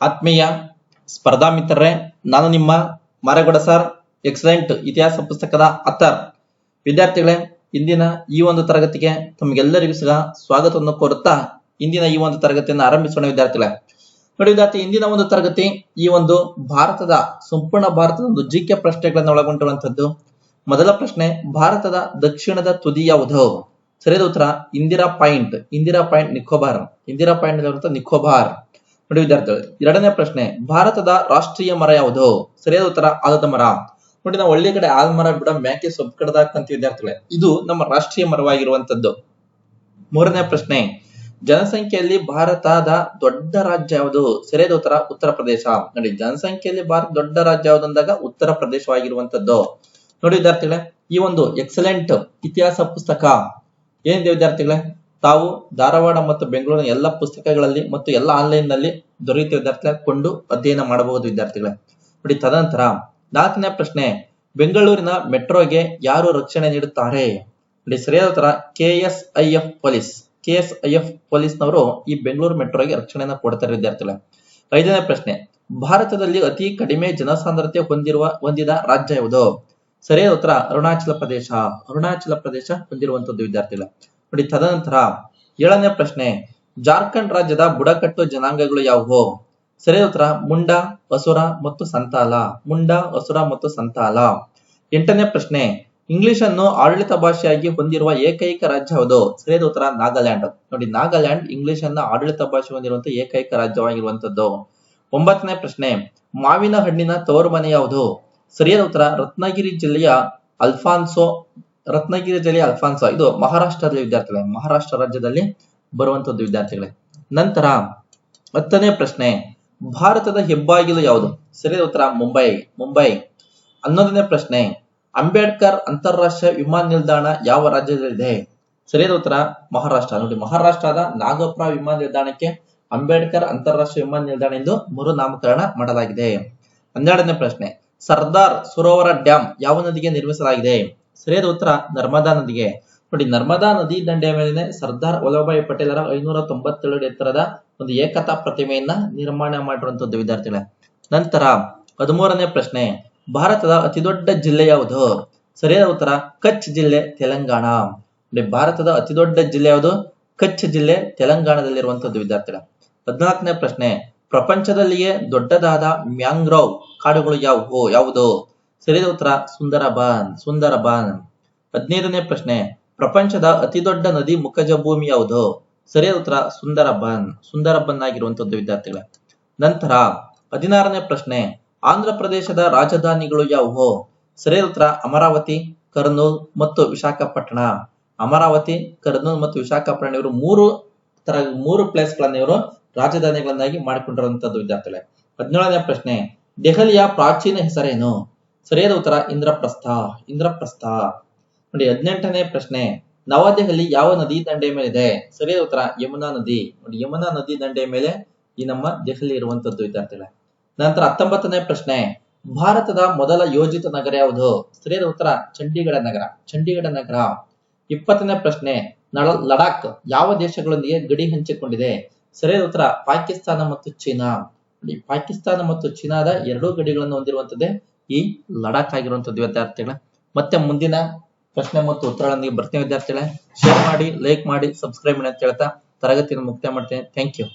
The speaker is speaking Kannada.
ಆತ್ಮೀಯ ಸ್ಪರ್ಧಾ ಮಿತ್ರರೇ, ನಾನು ನಿಮ್ಮ ಮಾರಗೌಡ ಸರ್, ಎಕ್ಸಲೆಂಟ್ ಇತಿಹಾಸ ಪುಸ್ತಕದ ಅತ್ತರ್. ವಿದ್ಯಾರ್ಥಿಗಳೇ, ಇಂದಿನ ಈ ಒಂದು ತರಗತಿಗೆ ತಮಗೆಲ್ಲರಿಗೂ ಸಹ ಸ್ವಾಗತವನ್ನು ಕೋರುತ್ತಾ ಇಂದಿನ ಈ ಒಂದು ತರಗತಿಯನ್ನು ಆರಂಭಿಸೋಣ ವಿದ್ಯಾರ್ಥಿಗಳೇ. ನೋಡಿ ವಿದ್ಯಾರ್ಥಿ, ಇಂದಿನ ಒಂದು ತರಗತಿ ಈ ಒಂದು ಭಾರತದ, ಸಂಪೂರ್ಣ ಭಾರತದ ಒಂದು ಜಿಕೆ ಪ್ರಶ್ನೆಗಳನ್ನು ಒಳಗೊಂಡಿರುವಂತದ್ದು ಮೊದಲ ಪ್ರಶ್ನೆ, ಭಾರತದ ದಕ್ಷಿಣದ ತುದಿ ಯಾವುದು? ಸರಿಯಾದ ಉತ್ತರ, Indira point Indira point Nicobar. Indira point Nicobar. ನೋಡಿ ವಿದ್ಯಾರ್ಥಿಗಳು, ಎರಡನೇ ಪ್ರಶ್ನೆ, ಭಾರತದ ರಾಷ್ಟ್ರೀಯ ಮರ ಯಾವುದು? ಸರಿಯಾದ ಉತ್ತರ, ಆಲದ ಮರ. ನೋಡಿ, ನಾವು ಒಳ್ಳೆ ಕಡೆ ಆಲದ ಮರ ಬಿಡ ಮ್ಯಾಕೆ ಸೊಪ್ಪು ಕಡದಾಕಂತ ವಿದ್ಯಾರ್ಥಿಗಳೇ. ಇದು ನಮ್ಮ ರಾಷ್ಟ್ರೀಯ ಮರವಾಗಿರುವಂತದ್ದು. ಮೂರನೇ ಪ್ರಶ್ನೆ, ಜನಸಂಖ್ಯೆಯಲ್ಲಿ ಭಾರತದ ದೊಡ್ಡ ರಾಜ್ಯ ಯಾವುದು? ಸರಿಯಾದ ಉತ್ತರ ಉತ್ತರ ಪ್ರದೇಶ. ನೋಡಿ, ಜನಸಂಖ್ಯೆಯಲ್ಲಿ ಭಾರತ ದೊಡ್ಡ ರಾಜ್ಯ ಯಾವುದು ಅಂದಾಗ ಉತ್ತರ ಪ್ರದೇಶವಾಗಿರುವಂತದ್ದು. ನೋಡಿ ವಿದ್ಯಾರ್ಥಿಗಳೇ, ಈ ಒಂದು ಎಕ್ಸಲೆಂಟ್ ಇತಿಹಾಸ ಪುಸ್ತಕ ಏನಿದೆ ವಿದ್ಯಾರ್ಥಿಗಳೇ? ತಾವು ಧಾರವಾಡ ಮತ್ತು ಬೆಂಗಳೂರಿನ ಎಲ್ಲ ಪುಸ್ತಕಗಳಲ್ಲಿ ಮತ್ತು ಎಲ್ಲ ಆನ್ಲೈನ್ನಲ್ಲಿ ದೊರೆಯುತ್ತೆ ವಿದ್ಯಾರ್ಥಿಗಳ ಕೊಂಡು ಅಧ್ಯಯನ ಮಾಡಬಹುದು, ವಿದ್ಯಾರ್ಥಿಗಳೇ. ನೋಡಿ, ತದನಂತರ ನಾಲ್ಕನೇ ಪ್ರಶ್ನೆ, ಬೆಂಗಳೂರಿನ ಮೆಟ್ರೋಗೆ ಯಾರು ರಕ್ಷಣೆ ನೀಡುತ್ತಾರೆ? ನೋಡಿ, ಸರಿಯಾದ ಉತ್ತರ, K S I F police. K S I F ಪೊಲೀಸ್ನವರು ಈ ಬೆಂಗಳೂರು ಮೆಟ್ರೋಗೆ ರಕ್ಷಣೆಯನ್ನು ಕೊಡ್ತಾರೆ, ವಿದ್ಯಾರ್ಥಿಗಳೇ. ಐದನೇ ಪ್ರಶ್ನೆ, ಭಾರತದಲ್ಲಿ ಅತಿ ಕಡಿಮೆ ಜನಸಾಂದ್ರತೆ ಹೊಂದಿರುವ, ಹೊಂದಿದ ರಾಜ್ಯ ಯಾವುದು? ಸರಿಯಾದ ಉತ್ತರ, ಅರುಣಾಚಲ ಪ್ರದೇಶ. ಅರುಣಾಚಲ ಪ್ರದೇಶ ಹೊಂದಿರುವಂತದ್ದು, ವಿದ್ಯಾರ್ಥಿಗಳೇ. ನೋಡಿ ತದನಂತರ ಏಳನೇ ಪ್ರಶ್ನೆ, ಜಾರ್ಖಂಡ್ ರಾಜ್ಯದ ಬುಡಕಟ್ಟು ಜನಾಂಗಗಳು ಯಾವುವು? ಸರಿಯಾದ ಉತ್ತರ, ಮುಂಡ ಅಸುರ ಮತ್ತು ಸಂತಾಲ. ಮುಂಡ ಅಸುರ ಮತ್ತು ಸಂತಾಲ. ಎಂಟನೇ ಪ್ರಶ್ನೆ ಇಂಗ್ಲಿಷ್ ಅನ್ನು ಆಡಳಿತ ಭಾಷೆಯಾಗಿ ಹೊಂದಿರುವ ಏಕೈಕ ರಾಜ್ಯ ಯಾವುದು? ಸರಿಯಾದ ಉತ್ತರ, ನಾಗಾಲ್ಯಾಂಡ್. ನೋಡಿ, ನಾಗಾಲ್ಯಾಂಡ್ ಇಂಗ್ಲಿಷ್ ಅನ್ನ ಆಡಳಿತ ಭಾಷೆ ಹೊಂದಿರುವಂತಹ ಏಕೈಕ ರಾಜ್ಯವಾಗಿರುವಂತದ್ದು. ಒಂಬತ್ತನೇ ಪ್ರಶ್ನೆ, ಮಾವಿನ ಹಣ್ಣಿನ ತವರು ಮನೆ ಯಾವುದು? ಸರಿಯಾದ ಉತ್ತರ, ರತ್ನಗಿರಿ ಜಿಲ್ಲೆಯ ಅಲ್ಫಾನ್ಸೋ ರತ್ನಗಿರಿ ಜಿಲ್ಲೆಯ ಅಲ್ಫಾನ್ಸೋ. ಇದು ಮಹಾರಾಷ್ಟ್ರದ ವಿದ್ಯಾರ್ಥಿಗಳೇ, ಮಹಾರಾಷ್ಟ್ರ ರಾಜ್ಯದಲ್ಲಿ ಬರುವಂತದ್ದು ವಿದ್ಯಾರ್ಥಿಗಳೇ. ನಂತರ ಹತ್ತನೇ ಪ್ರಶ್ನೆ, ಭಾರತದ ಹೆಬ್ಬಾಗಿಲು ಯಾವುದು? ಸರಿಯಾದ ಉತ್ತರ, ಮುಂಬೈ ಮುಂಬೈ. ಹನ್ನೊಂದನೇ ಪ್ರಶ್ನೆ, ಅಂಬೇಡ್ಕರ್ ಅಂತಾರಾಷ್ಟ್ರೀಯ ವಿಮಾನ ನಿಲ್ದಾಣ ಯಾವ ರಾಜ್ಯದಲ್ಲಿದೆ? ಸರಿಯಾದ ಉತ್ತರ, ಮಹಾರಾಷ್ಟ್ರ. ನೋಡಿ, ಮಹಾರಾಷ್ಟ್ರದ ನಾಗಪುರ ವಿಮಾನ ನಿಲ್ದಾಣಕ್ಕೆ ಅಂಬೇಡ್ಕರ್ ಅಂತಾರಾಷ್ಟ್ರೀಯ ವಿಮಾನ ನಿಲ್ದಾಣ ಎಂದು ಮರು ನಾಮಕರಣ ಮಾಡಲಾಗಿದೆ. ಹನ್ನೆರಡನೇ ಪ್ರಶ್ನೆ, ಸರ್ದಾರ್ ಸರೋವರ ಡ್ಯಾಂ ಯಾವ ನದಿಗೆ ನಿರ್ಮಿಸಲಾಗಿದೆ? ಸರಿಯಾದ ಉತ್ತರ ನರ್ಮದಾ ನದಿಗೆ. ನೋಡಿ, ನರ್ಮದಾ ನದಿ ದಂಡೆಯ ಮೇಲೆ ಸರ್ದಾರ್ ವಲ್ಲಭಾಯಿ ಪಟೇಲರ ಐನೂರ ತೊಂಬತ್ತೇಳು ಎತ್ತರದ ಒಂದು ಏಕತಾ ಪ್ರತಿಮೆಯನ್ನ ನಿರ್ಮಾಣ ಮಾಡಿರುವಂತದ್ದು ವಿದ್ಯಾರ್ಥಿಗಳೇ. ನಂತರ ಹದಿಮೂರನೇ ಪ್ರಶ್ನೆ, ಭಾರತದ ಅತಿದೊಡ್ಡ ಜಿಲ್ಲೆ ಯಾವುದು? ಸರಿಯಾದ ಉತ್ತರ, ಕಚ್ ಜಿಲ್ಲೆ ತೆಲಂಗಾಣ. ನೋಡಿ, ಭಾರತದ ಅತಿದೊಡ್ಡ ಜಿಲ್ಲೆ ಯಾವುದು? ಕಚ್ ಜಿಲ್ಲೆ ತೆಲಂಗಾಣದಲ್ಲಿರುವಂತದ್ದು ವಿದ್ಯಾರ್ಥಿಗಳ. ಹದಿನಾಲ್ಕನೇ ಪ್ರಶ್ನೆ, ಪ್ರಪಂಚದಲ್ಲಿಯೇ ದೊಡ್ಡದಾದ ಮ್ಯಾಂಗ್ರೋವ್ ಕಾಡುಗಳು ಯಾವುವು ಯಾವುದು? ಸರಿಯಾದ ಉತ್ತರ, ಸುಂದರಬಾನ್ ಸುಂದರಬಾನ್. ಹದಿನೈದನೇ ಪ್ರಶ್ನೆ, ಪ್ರಪಂಚದ ಅತಿ ದೊಡ್ಡ ನದಿ ಮುಖಜ ಭೂಮಿ ಯಾವುದು? ಸರಿಯಾದ ಉತ್ತರ, ಸುಂದರಬನ್ ಸುಂದರಬನ್ ಆಗಿರುವಂತದ್ದು ವಿದ್ಯಾರ್ಥಿಗಳ. ನಂತರ, ಹದಿನಾರನೇ ಪ್ರಶ್ನೆ, ಆಂಧ್ರ ಪ್ರದೇಶದ ರಾಜಧಾನಿಗಳು ಯಾವುವು? ಸರಿಯಾದ ಉತ್ತರ, ಅಮರಾವತಿ, ಕರ್ನೂಲ್ ಮತ್ತು ವಿಶಾಖಪಟ್ಟಣ. ಅಮರಾವತಿ, ಕರ್ನೂಲ್ ಮತ್ತು ವಿಶಾಖಪಟ್ಟಣ ಇವರು ಮೂರು ತರ, ಮೂರು ಪ್ಲೇಸ್ ಗಳನ್ನ ಇವರು ರಾಜಧಾನಿಗಳನ್ನಾಗಿ ಮಾಡಿಕೊಂಡಿರುವಂತದ್ದು ವಿದ್ಯಾರ್ಥಿಗಳೇ. ಹದಿನೇಳನೇ ಪ್ರಶ್ನೆ, ದೆಹಲಿಯ ಪ್ರಾಚೀನ ಹೆಸರೇನು? ಸರಿಯಾದ ಉತ್ತರ ಇಂದ್ರಪ್ರಸ್ಥ ಇಂದ್ರಪ್ರಸ್ಥ. ನೋಡಿ, ಹದಿನೆಂಟನೇ ಪ್ರಶ್ನೆ. ನವದೆಹಲಿ ಯಾವ ನದಿ ದಂಡೆ ಮೇಲೆ ಇದೆ ಸರಿಯಾದ ಉತ್ತರ ಯಮುನಾ ನದಿ. ನೋಡಿ, ಯಮುನಾ ನದಿ ದಂಡೆ ಮೇಲೆ ಈ ನಮ್ಮ ದೆಹಲಿ ಇರುವಂತದ್ದು ವಿದ್ಯಾರ್ಥಿಗಳೇ. ನಂತರ ಹತ್ತೊಂಬತ್ತನೇ ಪ್ರಶ್ನೆ. ಭಾರತದ ಮೊದಲ ಯೋಜಿತ ನಗರ ಯಾವುದು? ಸರಿಯಾದ ಉತ್ತರ ಚಂಡೀಗಢ ನಗರ. ಚಂಡೀಗಢ ನಗರ. ಇಪ್ಪತ್ತನೇ ಪ್ರಶ್ನೆ. ನಳ, ಲಡಾಖ್ ಯಾವ ದೇಶಗಳೊಂದಿಗೆ ಗಡಿ ಹಂಚಿಕೊಂಡಿದೆ? ಸರಿಯಾದ ಉತ್ತರ ಪಾಕಿಸ್ತಾನ ಮತ್ತು ಚೀನಾ. ಪಾಕಿಸ್ತಾನ ಮತ್ತು ಚೀನಾದ ಎರಡೂ ಗಡಿಗಳನ್ನು ಹೊಂದಿರುವಂತದ್ದೇ ಈ ಲಡಾಖ್ ಆಗಿರುವಂತದ್ದು ವಿದ್ಯಾರ್ಥಿಗಳ. ಮತ್ತೆ ಮುಂದಿನ ಪ್ರಶ್ನೆ ಮತ್ತು ಉತ್ತರಗಳೊಂದಿಗೆ ಬರ್ತೀನಿ ವಿದ್ಯಾರ್ಥಿಗಳೇ. ಶೇರ್ ಮಾಡಿ ಲೈಕ್ ಮಾಡಿ ಸಬ್ಸ್ಕ್ರೈಬ್ ಮಾಡಿ ಅಂತ ಹೇಳ್ತಾ ತರಗತಿಯನ್ನು ಮುಕ್ತಾಯ ಮಾಡ್ತೇನೆ. Thank you